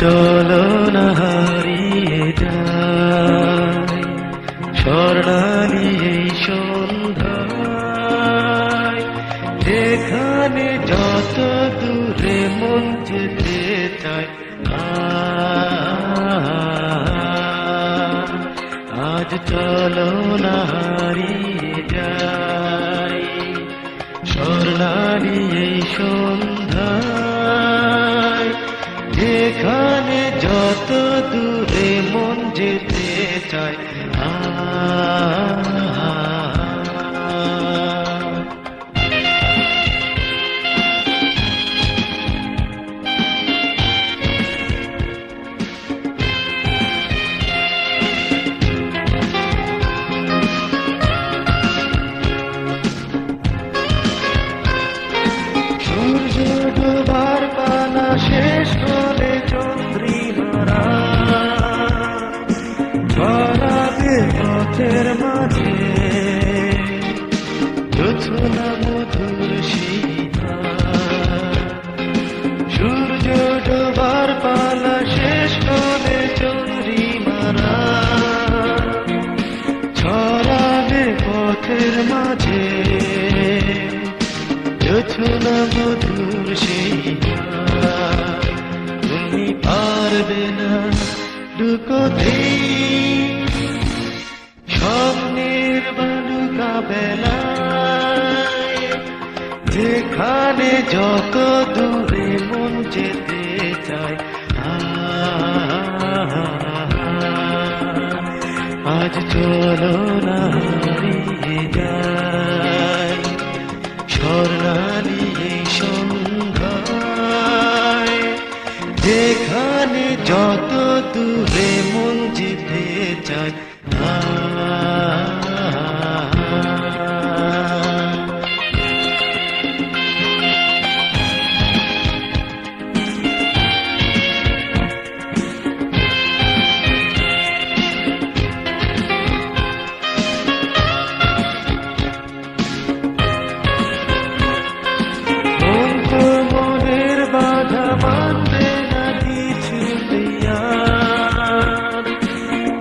চলো না হারিয়ে যাই স্বর্ণালী এই যেখানে যত দূরে মন যেতে চায়, আজ চলো না হারিয়ে যত দূরে মন যেতে চায় আ ছড়াবে পথের মাঝে জোছনা মধুর সূর্য ডোবার পালা শেষ হলে চন্দ্রিমারা ছড়াবে পথের মাঝে জোছনা মধুর তুমি পারবে না লুকোতে বেলায় যেখানে যত দূরে মন যেতে চায় আজ চলো না হারিয়ে যাই। স্বর্ণালী সন্ধ্যায়। যেখানে যত দূরে মন যেতে চায়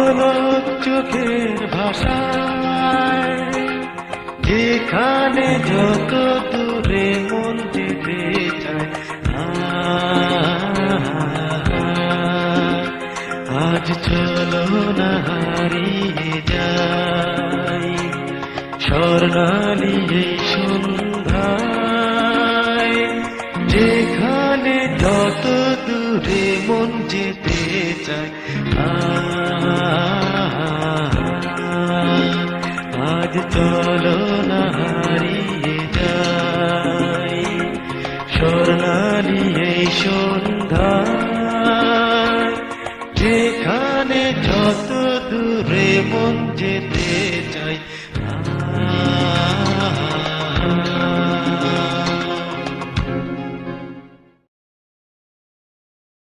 অপলক চোখের ভাষায় যেখানে যত দূরে মন যেতে চায় আজ চলো না হারিয়ে যাই স্বর্ণালী এই সন্ধ্যায় যেখানে যত দূরে মন যেতে চায় আজ চলো না হারিয়ে যাই। স্বর্ণালী এই